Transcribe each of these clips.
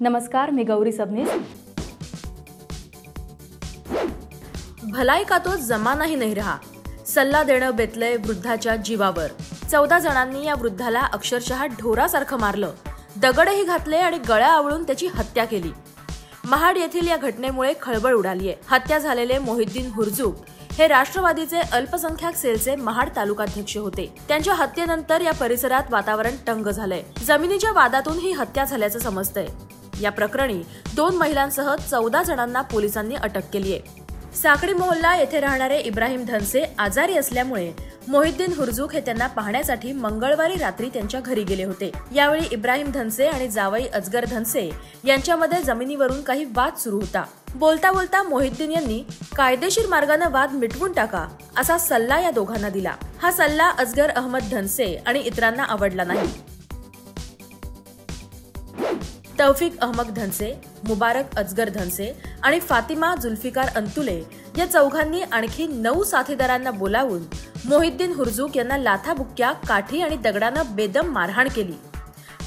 नमस्कार मी गौरी सबनीस. भलाई का तो जमानाही नाही रहा. सल्ला देणं बेतलंय वृद्धाच्या जीवावर. चौदा जणांनी या वृद्धाला अक्षरशः ढोरासारखं मारलं. दगडही घातले आणि गळ्या आवळून त्याची हत्या केली. महाड येथील या घटनेमुळे खळबळ उडालीये. हत्या झालेले मोहिद्दीन हुरजूक हे राष्ट्रवादीचे अल्पसंख्याक सेलचे महाड तालुकाध्यक्ष होते. त्यांच्या हत्येनंतर या परिसरात वातावरण टंग झालंय. जमिनीच्या वादातून ही हत्या झाल्याचं समजतंय. या प्रकरणी दोन महिलांसह चौदा जणांना पोलिसांनी अटक केली आहे. साकडी मोहल्ला येथे राहणारे इब्राहिम धनसे आजारी असल्यामुळे मोहिद्दीन हुरजूक हे त्यांना पाहण्यासाठी मंगळवारी रात्री त्यांच्या घरी गेले होते. यावेळी इब्राहिम धनसे आणि जावई अजगर धनसे यांच्यामध्ये जमिनीवरून काही वाद सुरू होता. बोलता बोलता मोहिद्दीन यांनी कायदेशीर मार्गाने वाद मिटवून टाका असा सल्ला या दोघांना दिला. हा सल्ला अजगर अहमद धनसे आणि इतरांना आवडला नाही. तौफिक अहमद धनसे मुबारक अजगर धनसे आणि फातिमा जुल्फिकार अंतुले या चौघांनी आणखी नऊ साथीदारांना बोलावून मोहिद्दीन हुरजूक यांना लाथाबुक्क्या काठी आणि दगडानं बेदम मारहाण केली.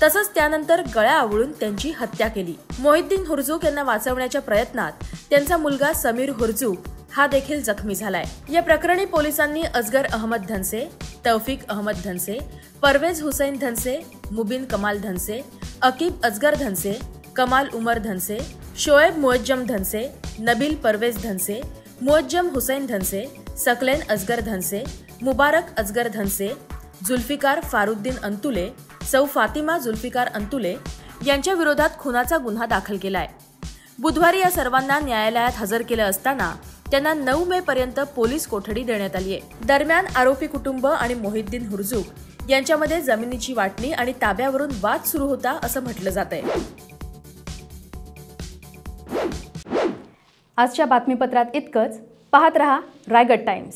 तसंच त्यानंतर गळ्या आवळून त्यांची हत्या केली. मोहिद्दीन हुरजूक यांना वाचवण्याच्या प्रयत्नात त्यांचा मुलगा समीर हुरजूक हा देखील जखमी झालाय. या प्रकरणी पोलिसांनी अजगर अहमद धनसे तौफिक अहमद धनसे परवेज हुसैन धनसे मुबिन कमाल धनसे अकीब अजगर धनसे कमाल उमर धनसे शोएब मुअज्जम धनसे नबील परवेज धनसे मुअज्जम हुसैन धनसे सकलेन अजगर धनसे मुबारक अजगर धनसे जुल्फिकार फारुद्दीन अंतुले सौ फातिमा जुल्फिकार अंतुले यांच्या विरोधात खुनाचा गुन्हा दाखल केलाय. बुधवारी या सर्वांना न्यायालयात हजर केलं असताना त्यांना नऊ मे पर्यंत पोलीस कोठडी देण्यात आली आहे दरम्यान आरोपी कुटुंब आणि मोहिद्दीन हुरजूक यांच्यामध्ये जमिनीची वाटणी आणि ताब्यावरून वाद सुरू होता असं म्हटलं जात आहे आजच्या बातमीपत्रात इतकंच. पाहत रहा रायगड टाइम्स.